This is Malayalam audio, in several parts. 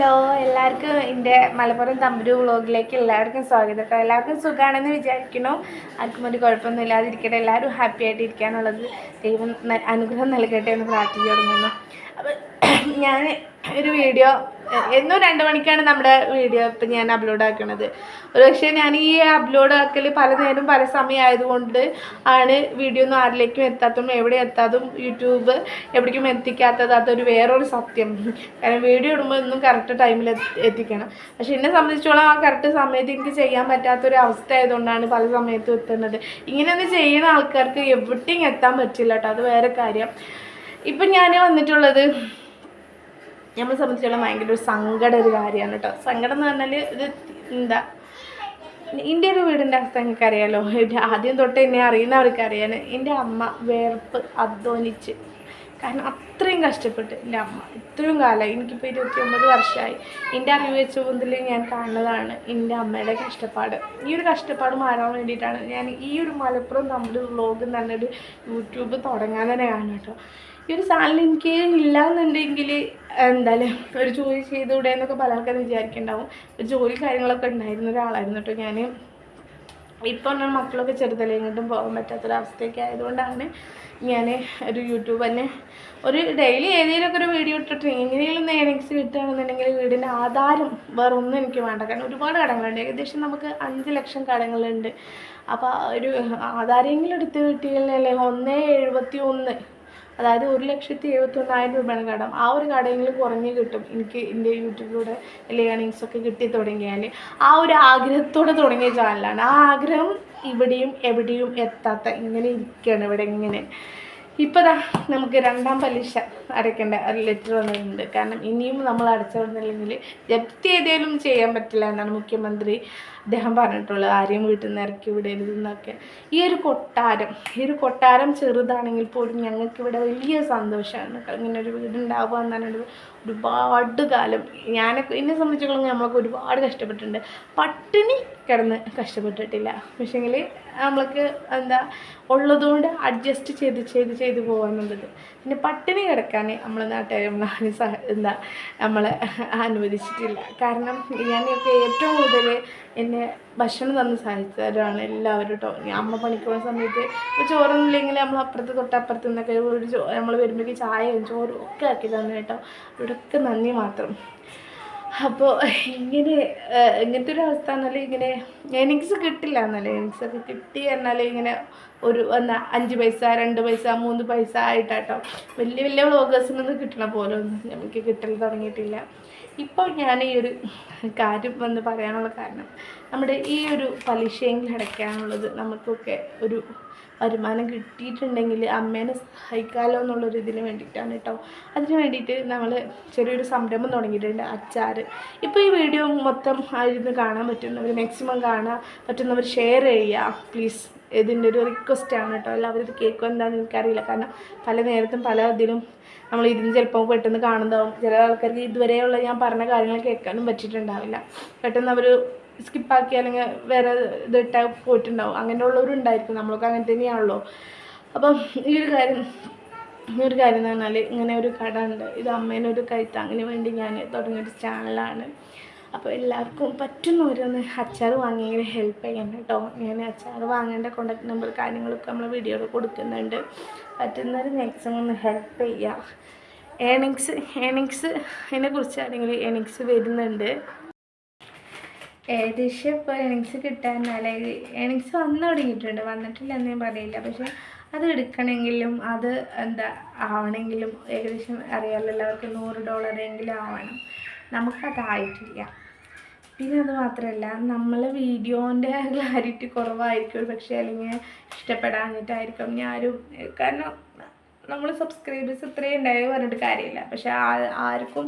ഹലോ എല്ലാവർക്കും എന്റെ മലപ്പുറം തമ്പുരു വ്ളോഗിലേക്ക് എല്ലാവർക്കും സ്വാഗതം. കേട്ടോ എല്ലാവർക്കും സുഖമാണെന്ന് വിചാരിക്കുന്നു. ആർക്കും ഒരു കുഴപ്പമൊന്നും ഇല്ലാതിരിക്കട്ടെ. എല്ലാവരും ഹാപ്പി ആയിട്ട് ഇരിക്കാനുള്ളത് ദൈവം അനുഗ്രഹം നൽകട്ടെ എന്ന് പ്രാർത്ഥിച്ചു തുടങ്ങുന്നു അപ്പം ഞാൻ ഒരു വീഡിയോ എന്നും രണ്ട് മണിക്കാണ് നമ്മുടെ വീഡിയോ ഇപ്പം ഞാൻ അപ്ലോഡ് ആക്കണത്. ഒരു പക്ഷേ ഞാൻ ഈ അപ്ലോഡ് ആക്കൽ പല നേരം പല സമയം ആയതുകൊണ്ട് ആണ് വീഡിയോ ഒന്നും ആരിലേക്കും എത്താത്തതും എവിടെ എത്താതും യൂട്യൂബ് എവിടേക്കും എത്തിക്കാത്തത് അതൊരു വേറൊരു സത്യം. കാരണം വീഡിയോ ഇടുമ്പോൾ ഒന്നും കറക്റ്റ് ടൈമിൽ എത്തിക്കണം. പക്ഷെ എന്നെ സംബന്ധിച്ചോളം ആ കറക്റ്റ് സമയത്ത് എനിക്ക് ചെയ്യാൻ പറ്റാത്തൊരു അവസ്ഥ ആയതുകൊണ്ടാണ് പല സമയത്തും എത്തുന്നത്. ഇങ്ങനെയൊന്നും ചെയ്യുന്ന ആൾക്കാർക്ക് എവിടെയും എത്താൻ പറ്റില്ല കേട്ടോ അത് വേറെ കാര്യം. ഇപ്പം ഞാൻ വന്നിട്ടുള്ളത് നമ്മളെ സംബന്ധിച്ചോളം ഭയങ്കര ഒരു സങ്കട ഒരു കാര്യമാണ് കേട്ടോ. സങ്കടം എന്ന് പറഞ്ഞാൽ ഇത് എന്താ? എന്റെ ഒരു വീടിന്റെ അവസ്ഥ നിങ്ങൾക്ക് അറിയാലോ ആദ്യം തൊട്ട് എന്നെ അറിയുന്നവർക്ക് അറിയാൻ എന്റെ അമ്മ വേർപ്പ് അധ്വാനിച്ച്. കാരണം അത്രയും കഷ്ടപ്പെട്ട് എന്റെ അമ്മ ഇത്രയും കാലമായി എനിക്കിപ്പോൾ ഇരുപത്തി ഒമ്പത് വർഷമായി എന്റെ അറിവ് വെച്ച മുതൽ ഞാൻ കാണുന്നതാണ് എന്റെ അമ്മയുടെ കഷ്ടപ്പാട്. ഈ ഒരു കഷ്ടപ്പാട് മാറാൻ വേണ്ടിയിട്ടാണ് ഞാൻ ഈ ഒരു മലപ്പുറം നമ്മുടെ വ്ളോഗ് പറഞ്ഞൊരു യൂട്യൂബ് തുടങ്ങാൻ തന്നെ കാണും കേട്ടോ. ഈ ഒരു ചാനൽ എനിക്ക് ഇല്ല എന്നുണ്ടെങ്കിൽ എന്തായാലും ഒരു ജോലി ചെയ്തുകൂടെ എന്നൊക്കെ പല ആൾക്കാരും വിചാരിക്കുന്നുണ്ടാവും ജോലി കാര്യങ്ങളൊക്കെ ഉണ്ടായിരുന്ന ഒരാളായിരുന്നു കേട്ടോ ഞാൻ ഇപ്പോൾ പറഞ്ഞാൽ മക്കളൊക്കെ ചെറുതല്ലേ ഇങ്ങോട്ടും പോകാൻ പറ്റാത്തൊരവസ്ഥയൊക്കെ ആയതുകൊണ്ടാണ് ഞാൻ ഒരു യൂട്യൂബ് തന്നെ ഒരു ഡെയിലി ഏതെങ്കിലുമൊക്കെ ഒരു വീഡിയോ ഇട്ടിട്ട് എങ്ങനെയെങ്കിലും നേരിങ്സ് കിട്ടുകയാണെന്നുണ്ടെങ്കിൽ വീടിന്റെ ആധാരം വേറെ ഒന്നും എനിക്ക് വേണ്ട. കാരണം ഒരുപാട് കടങ്ങളുണ്ട്. ഏകദേശം നമുക്ക് അഞ്ച് ലക്ഷം കടങ്ങളുണ്ട്. അപ്പോൾ ഒരു ആധാരമെങ്കിലും എടുത്ത് കിട്ടിയില്ലേ ഒന്നേ എഴുപത്തി ഒന്ന് അതായത് ഒരു ലക്ഷത്തി എഴുപത്തി ഒന്നായിരം രൂപയാണ് കടം. ആ ഒരു കടയെങ്കിലും കുറഞ്ഞ് കിട്ടും. എനിക്ക് എന്റെ യൂട്യൂബിലൂടെ എന്റെ ഏണിങ്സ് ഒക്കെ കിട്ടി തുടങ്ങിയാൽ ആ ഒരു ആഗ്രഹത്തോടെ തുടങ്ങിയ ചാനലാണ് ആ ആഗ്രഹം ഇവിടെയും എവിടെയും എത്താത്ത ഇങ്ങനെ ഇരിക്കുകയാണ് ഇവിടെ ഇങ്ങനെ. ഇപ്പോൾ ദാ നമുക്ക് രണ്ടാം പലിശ അടയ്ക്കേണ്ട ഒരു ലെറ്റർ വന്നിട്ടുണ്ട്. കാരണം ഇനിയും നമ്മൾ അടച്ചുകൊണ്ടില്ലെങ്കിൽ ജപ്തി ഏതെങ്കിലും ചെയ്യാൻ പറ്റില്ല എന്നാണ് മുഖ്യമന്ത്രി അദ്ദേഹം പറഞ്ഞിട്ടുള്ളത്. ആരെയും വീട്ടിൽ നിന്ന് ഇറക്കി വിടരുതെന്നൊക്കെ ഈ ഒരു കൊട്ടാരം ഈ ഒരു കൊട്ടാരം ചെറുതാണെങ്കിൽ പോലും ഞങ്ങൾക്ക് ഇവിടെ വലിയ സന്തോഷമാണ്. ഇങ്ങനെ ഒരു വീടുണ്ടാവുക എന്നാണ് ഒരുപാട് കാലം ഞാനൊക്കെ എന്നെ സംബന്ധിച്ചിടത്തോളം നമ്മളൊക്കെ ഒരുപാട് കഷ്ടപ്പെട്ടിട്ടുണ്ട്. പട്ടിണി കിടന്ന് കഷ്ടപ്പെട്ടിട്ടില്ല. പക്ഷേങ്കിൽ നമ്മൾക്ക് എന്താ ഉള്ളതുകൊണ്ട് അഡ്ജസ്റ്റ് ചെയ്ത് ചെയ്ത് ചെയ്ത് പോകാനുള്ളത് പിന്നെ പട്ടിണി കിടക്കാൻ നമ്മളെ നാട്ടുകാർ നമ്മളെ സഹ എന്താ നമ്മളെ അനുവദിച്ചിട്ടില്ല. കാരണം ഞാനൊക്കെ ഏറ്റവും കൂടുതൽ എന്നെ ഭക്ഷണം തന്ന് സഹായിച്ചവരാണ് എല്ലാവരും കേട്ടോ അമ്മ പണിക്ക് പോകുന്ന സമയത്ത് ഇപ്പോൾ ചോറൊന്നുമില്ലെങ്കിൽ നമ്മൾ അപ്പുറത്ത് തൊട്ടപ്പുറത്ത് നിന്നൊക്കെ ഒരു ചോ നമ്മൾ വരുമ്പോഴേക്കും ചായയും ചോറും ഒക്കെ ആക്കി തന്നെ കേട്ടോ. ഇവിടെയൊക്കെ നന്ദി മാത്രം. അപ്പോൾ ഇങ്ങനെ ഇങ്ങനത്തെ ഒരു അവസ്ഥ എന്നാൽ ഇങ്ങനെ എനിക്സ് കിട്ടില്ല എന്നാൽ എനിക്സ് ഒക്കെ കിട്ടി എന്നാൽ ഇങ്ങനെ ഒരു എന്നാ അഞ്ച് പൈസ രണ്ട് പൈസ മൂന്ന് പൈസ ആയിട്ടാട്ടോ. വലിയ വലിയ വ്ളോഗേഴ്സിൽ നിന്ന് കിട്ടണ പോലെ ഒന്നും നമുക്ക് കിട്ടൽ തുടങ്ങിയിട്ടില്ല. ഇപ്പോൾ ഞാൻ ഈ ഒരു കാര്യം വന്ന് പറയാനുള്ള കാരണം നമ്മുടെ ഈ ഒരു പലിശയെങ്കിലും അടയ്ക്കാനുള്ളത് നമുക്കൊക്കെ ഒരു വരുമാനം കിട്ടിയിട്ടുണ്ടെങ്കിൽ അമ്മേനെ സഹായിക്കാമല്ലോ എന്നുള്ളൊരു ഇതിന് വേണ്ടിയിട്ടാണ് കേട്ടോ. അതിന് വേണ്ടിയിട്ട് നമ്മൾ ചെറിയൊരു സംരംഭം തുടങ്ങിയിട്ടുണ്ട് അച്ചാർ. ഇപ്പോൾ ഈ വീഡിയോ മൊത്തം ആയിരുന്നു കാണാൻ പറ്റുന്നവർ മാക്സിമം കാണാൻ പറ്റുന്നവർ ഷെയർ ചെയ്യുക. പ്ലീസ് ഇതിന്റെ ഒരു റിക്വസ്റ്റ് ആണ് കേട്ടോ. എല്ലാവരും കേൾക്കും എന്താണെന്ന് എനിക്കറിയില്ല. കാരണം പല നേരത്തും പല ഇതിലും നമ്മൾ ഇരുന്ന് ചിലപ്പോൾ പെട്ടെന്ന് കാണുന്നതാവും. ചില ആൾക്കാർക്ക് ഇതുവരെയുള്ള ഞാൻ പറഞ്ഞ കാര്യങ്ങൾ കേൾക്കാനും പറ്റിയിട്ടുണ്ടാവില്ല. പെട്ടെന്ന് അവർ സ്കിപ്പാക്കി അല്ലെങ്കിൽ വേറെ ഇതിട്ട് പോയിട്ടുണ്ടാവും. അങ്ങനെയുള്ളവരുണ്ടായിരിക്കും നമ്മളൊക്കെ അങ്ങനെ തന്നെയാണല്ലോ. അപ്പം ഈ ഒരു കാര്യം ഈ ഒരു കാര്യം എന്ന് പറഞ്ഞാൽ ഇങ്ങനെ ഒരു കട ഉണ്ട്. ഇത് അമ്മേനൊരു കൈത്താങ്ങിന് വേണ്ടി ഞാൻ തുടങ്ങിയൊരു ചാനലാണ് അപ്പോൾ എല്ലാവർക്കും പറ്റുന്ന പറ്റുന്നവരൊന്ന് അച്ചാർ വാങ്ങിയെങ്കിൽ ഹെൽപ്പ് ചെയ്യണം കേട്ടോ. ഞാൻ അച്ചാർ വാങ്ങേണ്ട കോണ്ടാക്ട് നമ്പർ കാര്യങ്ങളൊക്കെ നമ്മൾ വീഡിയോയിൽ കൊടുക്കുന്നുണ്ട്. പറ്റുന്നവർ മാക്സിമം ഒന്ന് ഹെൽപ്പ് ചെയ്യുക ഏണിങ്സ് ഏണിങ്സ് അതിനെ കുറിച്ചാണെങ്കിൽ ഏണിങ്സ് വരുന്നുണ്ട്. ഏകദേശം ഇപ്പോൾ ഏണിങ്സ് കിട്ടാനാലേ ഏണിങ്സ് വന്നു തുടങ്ങിയിട്ടുണ്ട്. വന്നിട്ടില്ല എന്ന് ഞാൻ പറയില്ല പക്ഷേ അത് എടുക്കണമെങ്കിലും അത് എന്താ ആവണമെങ്കിലും ഏകദേശം അറിയാമല്ലോ എല്ലാവർക്കും നൂറ് ഡോളറെങ്കിലും ആവണം. നമുക്കതായിട്ടില്ല. പിന്നെ അത് മാത്രമല്ല നമ്മൾ വീഡിയോന്റെ ക്ലാരിറ്റി കുറവായിരിക്കും. പക്ഷേ അല്ലെങ്കിൽ ഇഷ്ടപ്പെടാഞ്ഞിട്ടായിരിക്കും. ഞാനും കാരണം നമ്മൾ സബ്സ്ക്രൈബേഴ്സ് ഇത്രയും ഉണ്ടായി പറഞ്ഞിട്ട് കാര്യമില്ല. പക്ഷേ ആ- ആർക്കും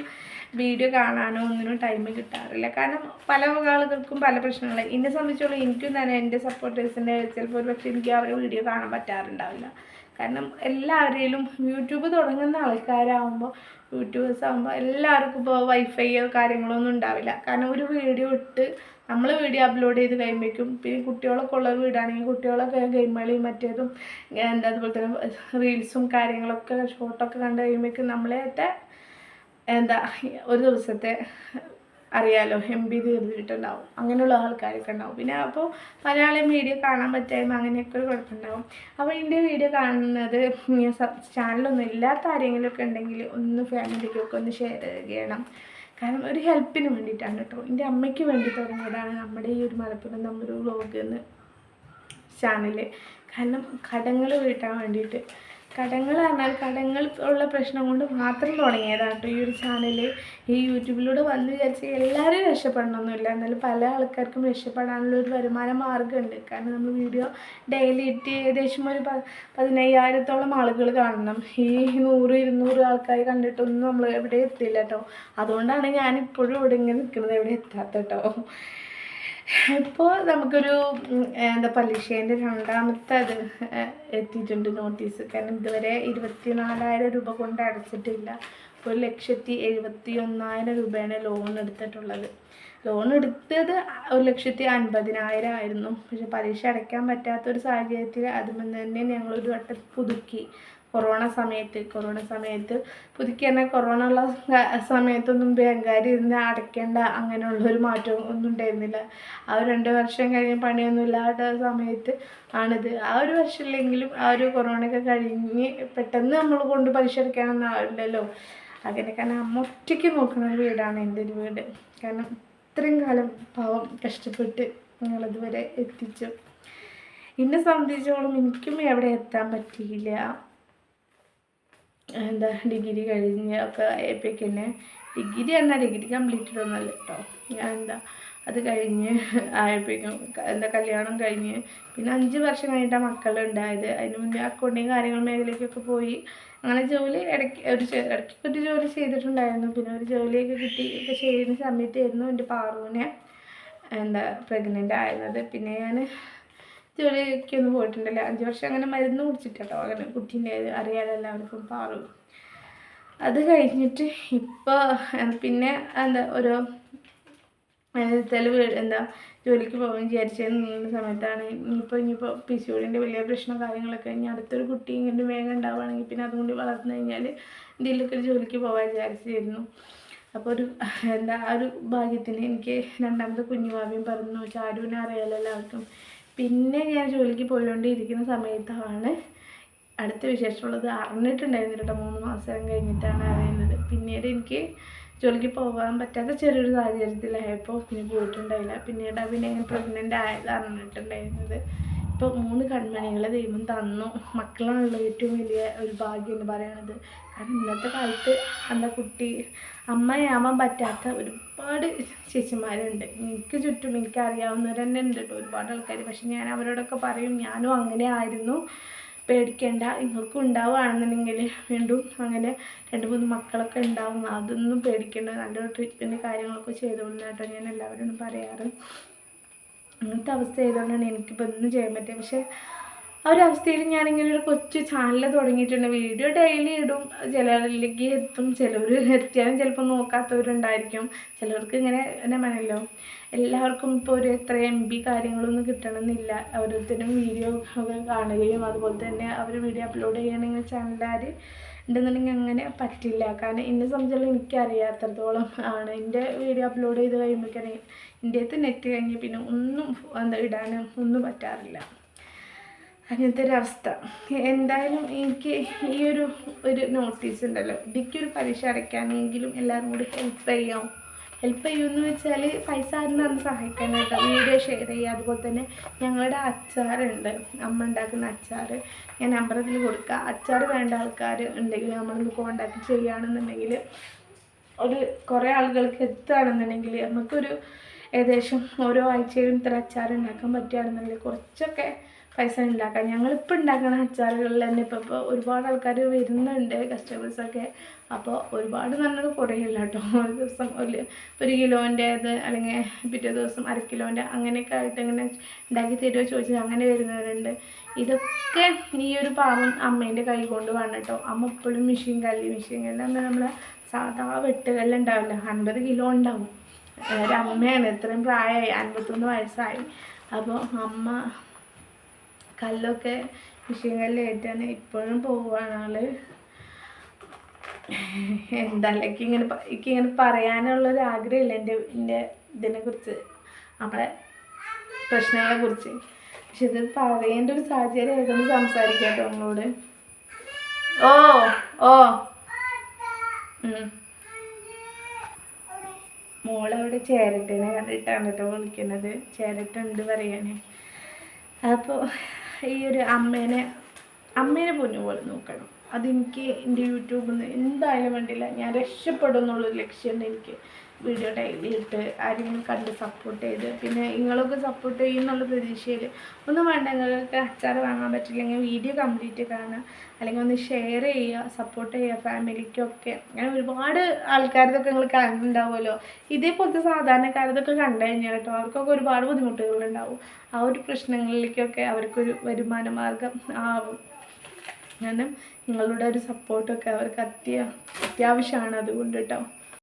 വീഡിയോ കാണാനോ ഒന്നിനും ടൈം കിട്ടാറില്ല. കാരണം പല ആളുകൾക്കും പല പ്രശ്നങ്ങളും. എന്നെ സംബന്ധിച്ചോളം എനിക്കും തന്നെ എന്റെ സപ്പോർട്ടേഴ്സിന്റെ ചിലപ്പോൾ ഒരു പക്ഷേ എനിക്ക് അവരുടെ വീഡിയോ കാണാൻ പറ്റാറുണ്ടാവില്ല. കാരണം എല്ലാവരെയും യൂട്യൂബ് തുടങ്ങുന്ന ആൾക്കാരാകുമ്പോൾ യൂട്യൂബേഴ്സ് ആകുമ്പോൾ എല്ലാവർക്കും ഇപ്പോൾ വൈഫൈയോ കാര്യങ്ങളോ ഒന്നും ഉണ്ടാവില്ല. കാരണം ഒരു വീഡിയോ ഇട്ട് നമ്മൾ വീഡിയോ അപ്ലോഡ് ചെയ്ത് കഴിയുമ്പോഴേക്കും പിന്നെ കുട്ടികളൊക്കെ ഉള്ള വീടാണെങ്കിൽ കുട്ടികളൊക്കെ ഗെയിം മറ്റേതും എന്താ അതുപോലെ തന്നെ റീൽസും കാര്യങ്ങളൊക്കെ ഷോർട്ടൊക്കെ കണ്ട് കഴിയുമ്പോഴേക്കും നമ്മളെ എന്താ ഒരു ദിവസത്തെ അറിയാലോ എം ബി തീർന്നിട്ടുണ്ടാവും. അങ്ങനെയുള്ള ആൾക്കാരൊക്കെ ഉണ്ടാവും. പിന്നെ അപ്പോൾ മലയാളം വീഡിയോ കാണാൻ പറ്റായ്മ അങ്ങനെയൊക്കെ ഒരു കുഴപ്പമുണ്ടാവും. അപ്പോൾ എന്റെ വീഡിയോ കാണുന്നത് ചാനലൊന്നും ഇല്ലാത്ത ആരെങ്കിലുമൊക്കെ ഉണ്ടെങ്കിൽ ഒന്ന് ഫാമിലിക്കൊക്കെ ഒന്ന് ഷെയർ ചെയ്യണം. കാരണം ഒരു ഹെൽപ്പിന് വേണ്ടിയിട്ടാണ് കേട്ടോ. എന്റെ അമ്മയ്ക്ക് വേണ്ടി തുടങ്ങിയതാണ് നമ്മുടെ ഈ ഒരു മലപ്പുറം നമ്മുടെ ബ്ലോഗ് എന്ന് ചാനൽ കാരണം കടങ്ങൾ വീട്ടാൻ വേണ്ടിയിട്ട്. കടങ്ങൾ പറഞ്ഞാൽ കടങ്ങൾ ഉള്ള പ്രശ്നം കൊണ്ട് മാത്രം തുടങ്ങിയതാണ് കേട്ടോ ഈ ഒരു ചാനൽ ഈ യൂട്യൂബിലൂടെ വന്ന് വിചാരിച്ച് എല്ലാവരും രക്ഷപ്പെടണമെന്നില്ല എന്നാലും പല ആൾക്കാർക്കും രക്ഷപ്പെടാനുള്ള ഒരു വരുമാന മാർഗമുണ്ട്. കാരണം നമ്മൾ വീഡിയോ ഡെയിലി ഇട്ട് ഏകദേശം ഒരു പതിനയ്യായിരത്തോളം ആളുകൾ കാണണം. ഈ നൂറ് ഇരുന്നൂറ് ആൾക്കാർ കണ്ടിട്ടൊന്നും നമ്മൾ എവിടെ എത്തില്ല കേട്ടോ. അതുകൊണ്ടാണ് ഞാനിപ്പോഴും ഇവിടെ ഇങ്ങനെ നിൽക്കുന്നത് എവിടെ എത്താത്ത കേട്ടോ. ഇപ്പോൾ നമുക്കൊരു എന്താ പലിശേന്റെ രണ്ടാമത്തെ അത് എത്തിയിട്ടുണ്ട് നോട്ടീസ്. കാരണം ഇതുവരെ ഇരുപത്തി നാലായിരം രൂപ കൊണ്ട് അടച്ചിട്ടില്ല. ഒരു ലക്ഷത്തി എഴുപത്തി ഒന്നായിരം രൂപയാണ് ലോൺ എടുത്തിട്ടുള്ളത്. ലോൺ എടുത്തത് ഒരു ലക്ഷത്തി അൻപതിനായിരം ആയിരുന്നു. പക്ഷെ പലിശ അടയ്ക്കാൻ പറ്റാത്തൊരു സാഹചര്യത്തിൽ അതും തന്നെ ഞങ്ങളൊരു വട്ടം പുതുക്കി. കൊറോണ സമയത്ത് കൊറോണ സമയത്ത്. പുതുക്കി തന്നെ കൊറോണ ഉള്ള സമയത്തൊന്നും ബാങ്കാരി ഇരുന്ന് അടയ്ക്കേണ്ട അങ്ങനെയുള്ളൊരു മാറ്റം ഒന്നും ഉണ്ടായിരുന്നില്ല. ആ രണ്ട് വർഷം കഴിഞ്ഞ് പണിയൊന്നും ഇല്ലാത്ത സമയത്ത് ആണിത്. ആ ഒരു വർഷമില്ലെങ്കിലും ആ ഒരു കൊറോണയൊക്കെ കഴിഞ്ഞ് പെട്ടെന്ന് നമ്മൾ കൊണ്ട് പലിശ അടയ്ക്കാനൊന്നും ആവില്ലല്ലോ. അങ്ങനെ കാരണം അമ്മ ഒറ്റയ്ക്ക് നോക്കുന്ന ഒരു വീടാണ് എന്റെ ഒരു വീട്. കാരണം ഇത്രയും കാലം പാവം കഷ്ടപ്പെട്ട് ഞങ്ങളതുവരെ എത്തിച്ചു. എന്നെ സംബന്ധിച്ചോളം എനിക്കും എവിടെ എത്താൻ പറ്റിയില്ല. എന്താ ഡിഗ്രി കഴിഞ്ഞ് ഒക്കെ ആയപ്പോഴേക്ക് തന്നെ ഡിഗ്രി എന്നാൽ ഡിഗ്രി കംപ്ലീറ്റഡ് ഒന്നല്ല കേട്ടോ ഞാൻ എന്താ അത് കഴിഞ്ഞ് ആയപ്പോഴേക്കും എന്താ കല്യാണം കഴിഞ്ഞ് പിന്നെ അഞ്ച് വർഷം കഴിഞ്ഞിട്ടാണ് മക്കളുണ്ടായത് അതിന് മുന്നേ അക്കൗണ്ടിങ് കാര്യങ്ങൾ മേഖലയ്ക്കൊക്കെ പോയി. അങ്ങനെ ജോലി ഇടയ്ക്ക് ഒരു ഇടയ്ക്ക് ഒരു ജോലി ചെയ്തിട്ടുണ്ടായിരുന്നു. പിന്നെ ഒരു ജോലിയൊക്കെ കിട്ടി ഒക്കെ ചെയ്യുന്ന സമയത്തായിരുന്നു എന്റെ പാറുവിനെ എന്താ പ്രഗ്നന്റ് ആയിരുന്നത്. പിന്നെ ഞാൻ ജോലിക്കൊന്നും പോയിട്ടുണ്ടല്ല? അഞ്ച് വർഷം അങ്ങനെ മരുന്ന് കുടിച്ചിട്ടോ അങ്ങനെ കുട്ടീന്റെ അറിയാലോ എല്ലാവർക്കും പാറു. അത് കഴിഞ്ഞിട്ട് ഇപ്പോൾ പിന്നെ എന്താ ഓരോ തെളിവ് എന്താ ജോലിക്ക് പോകാൻ വിചാരിച്ചത് നീങ്ങുന്ന സമയത്താണ്. ഇനിയിപ്പോൾ ഇനിയിപ്പോൾ പി സി ഒടിന്റെ വലിയ പ്രശ്നം കാര്യങ്ങളൊക്കെ ഇനി അടുത്തൊരു കുട്ടി ഇങ്ങനെ വേഗം ഉണ്ടാവുകയാണെങ്കിൽ പിന്നെ അതുകൊണ്ട് വളർന്നു കഴിഞ്ഞാൽ എന്തെങ്കിലുമൊക്കെ ഒരു ജോലിക്ക് പോകാൻ വിചാരിച്ചിരുന്നു. അപ്പോൾ ഒരു എന്താ ആ ഒരു ഭാഗ്യത്തിന് എനിക്ക് രണ്ടാമത്തെ ഭാവ്യം പറഞ്ഞു. ചാരുവിനെ അറിയാലോ എല്ലാവർക്കും. പിന്നെ ഞാൻ ജോലിക്ക് പോയിക്കൊണ്ടിരിക്കുന്ന സമയത്താണ് അടുത്ത വിശേഷമുള്ളത്. അറിഞ്ഞിട്ടുണ്ടായിരുന്നു കേട്ടോ. മൂന്ന് മാസം കഴിഞ്ഞിട്ടാണ് അറിയുന്നത്. പിന്നീട് എനിക്ക് ജോലിക്ക് പോകാൻ പറ്റാത്ത ചെറിയൊരു സാഹചര്യത്തിലായപ്പോൾ പിന്നെ പോയിട്ടുണ്ടായില്ല. പിന്നീട് പിന്നെ ഞാൻ പ്രഗ്നന്റ് ആയത് അറിഞ്ഞിട്ടുണ്ടായിരുന്നത് ഇപ്പോൾ മൂന്ന് കൺമണികളെ ദൈവം തന്നു. മക്കളാണല്ലോ ഏറ്റവും വലിയ ഒരു ഭാഗ്യം എന്ന് പറയണത്. കാരണം ഇന്നത്തെ കാലത്ത് എന്താ കുട്ടി അമ്മയാവാൻ പറ്റാത്ത ഒരുപാട് ചേച്ചിമാരുണ്ട്. എനിക്ക് ചുറ്റും എനിക്ക് അറിയാവുന്നവർ തന്നെ ഉണ്ട് കേട്ടോ ഒരുപാട് ആൾക്കാർ പക്ഷെ ഞാൻ അവരോടൊക്കെ പറയും ഞാനും അങ്ങനെ ആയിരുന്നു. പേടിക്കേണ്ട. നിങ്ങൾക്കും ഉണ്ടാവുകയാണെന്നുണ്ടെങ്കിൽ വീണ്ടും അങ്ങനെ രണ്ട് മൂന്ന് മക്കളൊക്കെ ഉണ്ടാവും. അതൊന്നും പേടിക്കേണ്ട. നല്ലൊരു ട്രീറ്റ്മെന്റ് കാര്യങ്ങളൊക്കെ ചെയ്തോളൂ കേട്ടോ ഞാൻ എല്ലാവരോടും പറയാറ്. അങ്ങനത്തെ അവസ്ഥ ആയതുകൊണ്ടാണ് എനിക്കിപ്പോൾ ഒന്നും ചെയ്യാൻ പറ്റിയത് പക്ഷേ ആ ഒരു അവസ്ഥയിൽ ഞാനിങ്ങനെ ഒരു കൊച്ചു ചാനൽ തുടങ്ങിയിട്ടുണ്ട്. വീഡിയോ ഡെയിലി ഇടും. ചിലരിലേക്ക് എത്തും. ചിലർ എത്തിയാലും ചിലപ്പോൾ നോക്കാത്തവരുണ്ടായിരിക്കും. ചിലർക്ക് ഇങ്ങനെ എന്നെ മനല്ലോ എല്ലാവർക്കും ഇപ്പോൾ ഒരു എത്ര എം ബി കാര്യങ്ങളൊന്നും കിട്ടണമെന്നില്ല. ഓരോരുത്തരും വീഡിയോ ഒക്കെ കാണുകയും അതുപോലെ തന്നെ അവർ വീഡിയോ അപ്ലോഡ് ചെയ്യണമെങ്കിൽ ചാനലുകാർ ഉണ്ടെന്നുണ്ടെങ്കിൽ അങ്ങനെ പറ്റില്ല. കാരണം എന്നെ സംബന്ധിച്ചുള്ള എനിക്കറിയാത്തത്തോളം ആണ്. എന്റെ വീഡിയോ അപ്ലോഡ് ചെയ്ത് കഴിയുമ്പോഴേക്കാണ് അടുത്ത് നെറ്റ് കഴിഞ്ഞ് പിന്നെ ഒന്നും എന്താ ഇടാനും ഒന്നും പറ്റാറില്ല. അങ്ങനത്തെ ഒരവസ്ഥ എന്തായാലും എനിക്ക് ഈ ഒരു ഒരു നോട്ടീസ് ഉണ്ടല്ലോ. എനിക്കൊരു പരീക്ഷ അടയ്ക്കാനെങ്കിലും എല്ലാവരും കൂടി ഹെൽപ്പ് ചെയ്യാം. ഹെൽപ്പ് ചെയ്യുമെന്ന് വെച്ചാൽ പൈസ ആരും തന്ന് സഹായിക്കാനായിട്ട് വീഡിയോ ഷെയർ ചെയ്യുക. അതുപോലെ തന്നെ ഞങ്ങളുടെ അച്ചാറുണ്ട്. അമ്മ ഉണ്ടാക്കുന്ന അച്ചാർ ഞാൻ നമ്പർ കൊടുക്കുക അച്ചാർ വേണ്ട ആൾക്കാർ ഉണ്ടെങ്കിൽ നമ്മളൊന്ന് കോണ്ടാക്ട് ചെയ്യുകയാണെന്നുണ്ടെങ്കിൽ ഒരു കുറേ ആളുകൾക്ക് എത്തുകയാണെന്നുണ്ടെങ്കിൽ നമുക്കൊരു ഏകദേശം ഓരോ ആഴ്ചയിലും ഇത്ര അച്ചാർ ഉണ്ടാക്കാൻ പറ്റുകയാണെന്നുണ്ടെങ്കിൽ കുറച്ചൊക്കെ പൈസ ഉണ്ടാക്കാം ഞങ്ങളിപ്പോൾ ഉണ്ടാക്കുന്ന അച്ചാറുകളിൽ തന്നെ ഇപ്പോൾ ഇപ്പോൾ ഒരുപാട് ആൾക്കാർ വരുന്നുണ്ട് കസ്റ്റമേഴ്സൊക്കെ അപ്പോൾ ഒരുപാട് നല്ലത് കുറയില്ല കേട്ടോ. ഒരു ദിവസം ഒരു ഒരു കിലോന്റേത് അല്ലെങ്കിൽ പിറ്റേ ദിവസം അര കിലോന്റെ അങ്ങനെയൊക്കെ ആയിട്ട് ഇങ്ങനെ ഉണ്ടാക്കി തരുമോ ചോദിച്ചാൽ അങ്ങനെ വരുന്നവരുണ്ട്. ഇതൊക്കെ ഈ ഒരു പാവം അമ്മേന്റെ കൈ കൊണ്ട് വേണം കേട്ടോ. അമ്മ എപ്പോഴും മെഷീൻ കല്ല്. മെഷീൻ കല്ല് അന്ന് നമ്മളെ സാധാ വെട്ടുകല്ല് ഉണ്ടാവില്ല. അൻപത് കിലോ ഉണ്ടാവും. ഒരമ്മയാണ് ഇത്രയും പ്രായമായി അൻപത്തൊന്ന് വയസ്സായി. അപ്പോൾ അമ്മ കല്ലൊക്കെ മെഷീൻ കല്ല് ഇപ്പോഴും പോവുകയാണ് ആൾ എന്തായാലും എനിക്ക് ഇങ്ങനെ എനിക്ക് ഇങ്ങനെ പറയാനുള്ളൊരു ആഗ്രഹമില്ല എന്റെ എന്റെ ഇതിനെക്കുറിച്ച് നമ്മളെ പ്രശ്നങ്ങളെ കുറിച്ച് പക്ഷെ ഇത് പറയേണ്ട ഒരു സാഹചര്യം ആയതുകൊണ്ട് സംസാരിക്കാട്ടോ നമ്മളോട് ഓ ഓ. മോളവിടെ ചേരട്ടേനെ കണ്ടിട്ടാണ് കേട്ടോ വിളിക്കുന്നത്. ചേരട്ടുണ്ട് പറയാനേ. അപ്പോൾ ഈ ഒരു അമ്മേനെ അമ്മേനെ പൊന്നു പോലെ നോക്കണം. അതെനിക്ക് എന്റെ യൂട്യൂബിൽ നിന്ന് എന്തായാലും വേണ്ടില്ല ഞാൻ രക്ഷപ്പെടും എന്നുള്ളൊരു എനിക്ക് വീഡിയോ ഡെയിലി ഇട്ട് ആരെങ്കിലും കണ്ട് സപ്പോർട്ട് ചെയ്ത്. പിന്നെ നിങ്ങളൊക്കെ സപ്പോർട്ട് ചെയ്യുന്നുള്ള പ്രതീക്ഷയിൽ ഒന്നും വേണ്ട. നിങ്ങൾക്ക് അച്ചാർ വാങ്ങാൻ പറ്റില്ലെങ്കിൽ വീഡിയോ കംപ്ലീറ്റ് കാണുക. അല്ലെങ്കിൽ ഒന്ന് ഷെയർ ചെയ്യുക സപ്പോർട്ട് ചെയ്യുക ഫാമിലിക്കൊക്കെ അങ്ങനെ ഒരുപാട് ആൾക്കാരതൊക്കെ നിങ്ങൾ കണ്ടിട്ടുണ്ടാവുമല്ലോ. ഇതേപോലത്തെ സാധാരണക്കാരതൊക്കെ കണ്ടു കഴിഞ്ഞാൽ കേട്ടോ അവർക്കൊക്കെ ഒരുപാട് ബുദ്ധിമുട്ടുകളുണ്ടാവും. ആ ഒരു പ്രശ്നങ്ങളിലേക്കൊക്കെ അവർക്കൊരു വരുമാന മാർഗം ആവും. കാരണം നിങ്ങളുടെ ഒരു സപ്പോർട്ടൊക്കെ അവർക്ക് അത്യ അത്യാവശ്യമാണ് അതുകൊണ്ട് കേട്ടോ